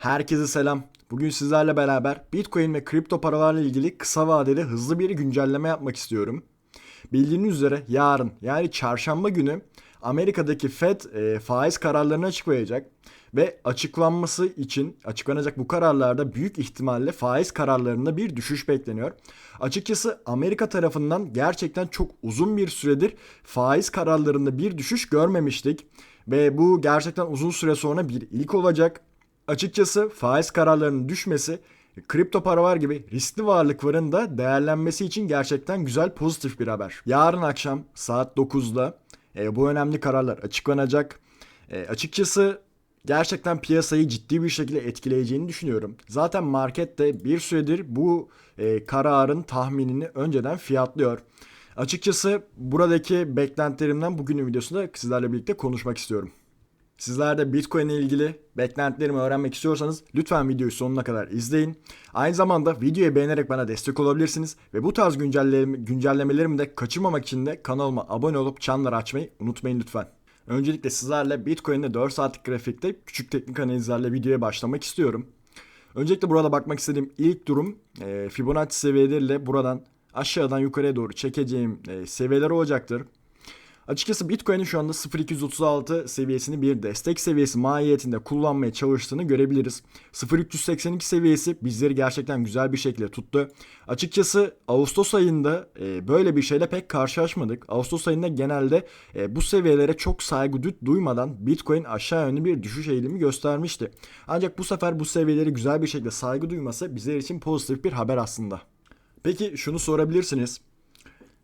Herkese selam. Bugün sizlerle beraber Bitcoin ve kripto paralarla ilgili kısa vadede hızlı bir güncelleme yapmak istiyorum. Bildiğiniz üzere yarın yani çarşamba günü Amerika'daki Fed e, faiz kararlarını açıklayacak ve açıklanması için açıklanacak bu kararlarda büyük ihtimalle faiz kararlarında bir düşüş bekleniyor. Açıkçası Amerika tarafından gerçekten çok uzun bir süredir faiz kararlarında bir düşüş görmemiştik ve bu gerçekten uzun süre sonra bir ilk olacak. Açıkçası faiz kararlarının düşmesi kripto paralar gibi riskli varlıkların da değerlenmesi için gerçekten güzel pozitif bir haber. Yarın akşam saat 9'da e, bu önemli kararlar açıklanacak. E, açıkçası gerçekten piyasayı ciddi bir şekilde etkileyeceğini düşünüyorum. Zaten markette bir süredir bu e, kararın tahminini önceden fiyatlıyor. Açıkçası buradaki beklentilerimden bugünün videosunda sizlerle birlikte konuşmak istiyorum. Sizler de Bitcoin ile ilgili beklentilerimi öğrenmek istiyorsanız lütfen videoyu sonuna kadar izleyin. Aynı zamanda videoyu beğenerek bana destek olabilirsiniz ve bu tarz güncelleme, güncellemelerimi de kaçırmamak için de kanalıma abone olup çanları açmayı unutmayın lütfen. Öncelikle sizlerle Bitcoin'de 4 saatlik grafikte küçük teknik analizlerle videoya başlamak istiyorum. Öncelikle burada bakmak istediğim ilk durum e, Fibonacci seviyeleriyle buradan aşağıdan yukarıya doğru çekeceğim e, seviyeler olacaktır. Açıkçası Bitcoin'in şu anda 0.236 seviyesini bir destek seviyesi mahiyetinde kullanmaya çalıştığını görebiliriz. 0.382 seviyesi bizleri gerçekten güzel bir şekilde tuttu. Açıkçası Ağustos ayında e, böyle bir şeyle pek karşılaşmadık. Ağustos ayında genelde e, bu seviyelere çok saygı duymadan Bitcoin aşağı yönlü bir düşüş eğilimi göstermişti. Ancak bu sefer bu seviyeleri güzel bir şekilde saygı duyması bizler için pozitif bir haber aslında. Peki şunu sorabilirsiniz.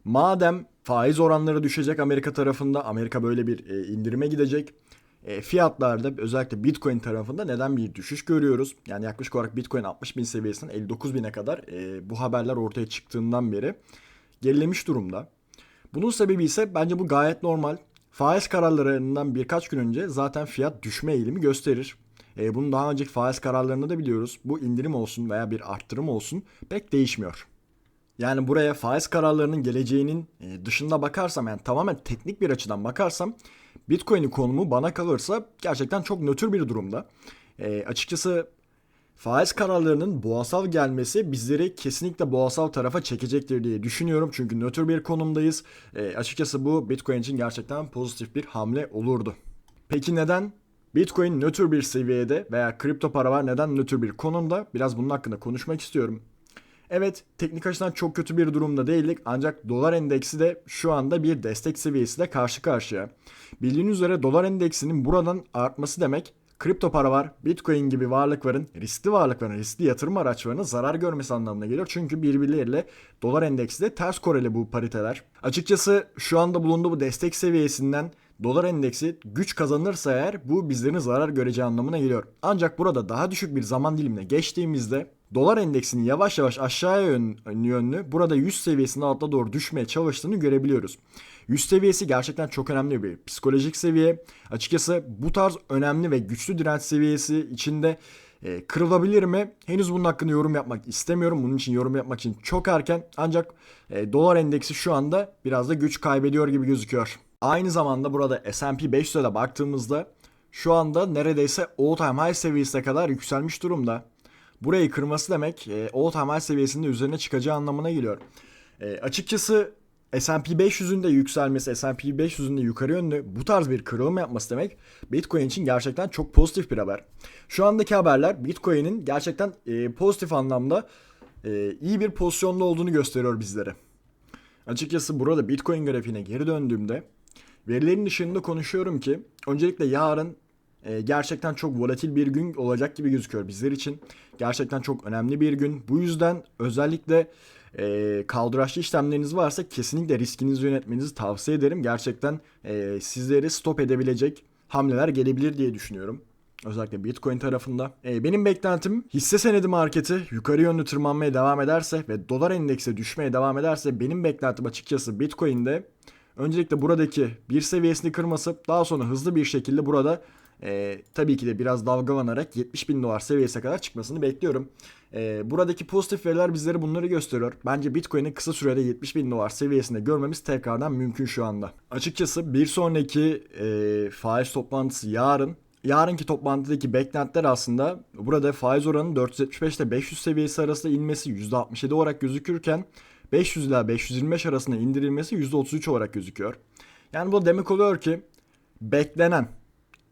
Madem faiz oranları düşecek Amerika tarafında, Amerika böyle bir e, indirime gidecek. E, fiyatlarda özellikle Bitcoin tarafında neden bir düşüş görüyoruz? Yani yaklaşık olarak Bitcoin 60 bin seviyesinden 59 bine kadar e, bu haberler ortaya çıktığından beri gerilemiş durumda. Bunun sebebi ise bence bu gayet normal. Faiz kararlarından birkaç gün önce zaten fiyat düşme eğilimi gösterir. E, bunu daha önceki faiz kararlarında da biliyoruz. Bu indirim olsun veya bir arttırım olsun pek değişmiyor. Yani buraya faiz kararlarının geleceğinin e, dışında bakarsam yani tamamen teknik bir açıdan bakarsam Bitcoin'in konumu bana kalırsa gerçekten çok nötr bir durumda. E, açıkçası faiz kararlarının boğasal gelmesi bizleri kesinlikle boğasal tarafa çekecektir diye düşünüyorum. Çünkü nötr bir konumdayız. E, açıkçası bu Bitcoin için gerçekten pozitif bir hamle olurdu. Peki neden? Bitcoin nötr bir seviyede veya kripto paralar neden nötr bir konumda? Biraz bunun hakkında konuşmak istiyorum. Evet teknik açıdan çok kötü bir durumda değildik ancak dolar endeksi de şu anda bir destek seviyesiyle karşı karşıya. Bildiğiniz üzere dolar endeksinin buradan artması demek kripto para var, bitcoin gibi varlıkların, riskli varlıkların, riskli yatırım araçlarının zarar görmesi anlamına geliyor. Çünkü birbirleriyle dolar endeksi de ters koreli bu pariteler. Açıkçası şu anda bulunduğu bu destek seviyesinden dolar endeksi güç kazanırsa eğer bu bizlerin zarar göreceği anlamına geliyor. Ancak burada daha düşük bir zaman dilimine geçtiğimizde dolar endeksinin yavaş yavaş aşağıya yönlü burada 100 seviyesinin altına doğru düşmeye çalıştığını görebiliyoruz. 100 seviyesi gerçekten çok önemli bir psikolojik seviye. Açıkçası bu tarz önemli ve güçlü direnç seviyesi içinde e, kırılabilir mi? Henüz bunun hakkında yorum yapmak istemiyorum. Bunun için yorum yapmak için çok erken. Ancak e, dolar endeksi şu anda biraz da güç kaybediyor gibi gözüküyor. Aynı zamanda burada S&P 500'e de baktığımızda şu anda neredeyse all time high seviyesine kadar yükselmiş durumda. Burayı kırması demek e, all time high seviyesinde üzerine çıkacağı anlamına geliyor. E, açıkçası S&P 500'ün de yükselmesi, S&P 500'ün de yukarı yönlü bu tarz bir kırılım yapması demek Bitcoin için gerçekten çok pozitif bir haber. Şu andaki haberler Bitcoin'in gerçekten e, pozitif anlamda e, iyi bir pozisyonda olduğunu gösteriyor bizlere. Açıkçası burada Bitcoin grafiğine geri döndüğümde verilerin dışında konuşuyorum ki öncelikle yarın e, gerçekten çok volatil bir gün olacak gibi gözüküyor bizler için. Gerçekten çok önemli bir gün. Bu yüzden özellikle e, kaldıraçlı işlemleriniz varsa kesinlikle riskinizi yönetmenizi tavsiye ederim. Gerçekten e, sizleri stop edebilecek hamleler gelebilir diye düşünüyorum. Özellikle Bitcoin tarafında. E, benim beklentim hisse senedi marketi yukarı yönlü tırmanmaya devam ederse ve dolar endeksi düşmeye devam ederse benim beklentim açıkçası Bitcoin'de öncelikle buradaki bir seviyesini kırması daha sonra hızlı bir şekilde burada e, tabii ki de biraz dalgalanarak 70 bin dolar seviyesine kadar çıkmasını bekliyorum. E, buradaki pozitif veriler bizlere bunları gösteriyor. Bence Bitcoin'in kısa sürede 70 bin dolar seviyesinde görmemiz tekrardan mümkün şu anda. Açıkçası bir sonraki e, faiz toplantısı yarın yarınki toplantıdaki beklentiler aslında burada faiz oranının 475 ile 500 seviyesi arasında inmesi %67 olarak gözükürken 500 ila 525 arasında indirilmesi %33 olarak gözüküyor. Yani bu demek oluyor ki beklenen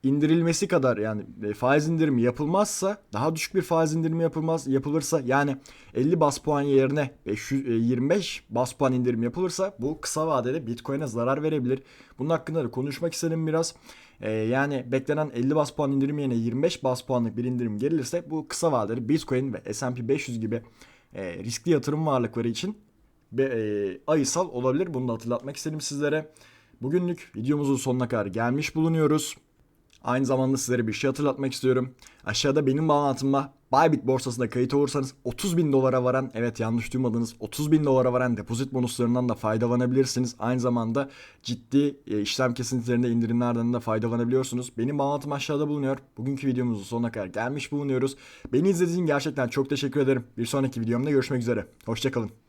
indirilmesi kadar yani e, faiz indirimi yapılmazsa daha düşük bir faiz indirimi yapılmaz yapılırsa yani 50 bas puan yerine 500, e, 25 bas puan indirim yapılırsa bu kısa vadede Bitcoin'e zarar verebilir. Bunun hakkında da konuşmak istedim biraz. E, yani beklenen 50 bas puan indirim yerine 25 bas puanlık bir indirim gelirse bu kısa vadede Bitcoin ve S&P 500 gibi e, riskli yatırım varlıkları için e, ayısal olabilir. Bunu da hatırlatmak istedim sizlere. Bugünlük videomuzun sonuna kadar gelmiş bulunuyoruz. Aynı zamanda sizlere bir şey hatırlatmak istiyorum. Aşağıda benim bağlantımla Bybit borsasında kayıt olursanız 30 bin dolara varan, evet yanlış duymadınız 30 bin dolara varan depozit bonuslarından da faydalanabilirsiniz. Aynı zamanda ciddi e, işlem kesintilerinde indirimlerden de faydalanabiliyorsunuz. Benim bağlantım aşağıda bulunuyor. Bugünkü videomuzun sonuna kadar gelmiş bulunuyoruz. Beni izlediğiniz için gerçekten çok teşekkür ederim. Bir sonraki videomda görüşmek üzere. Hoşçakalın.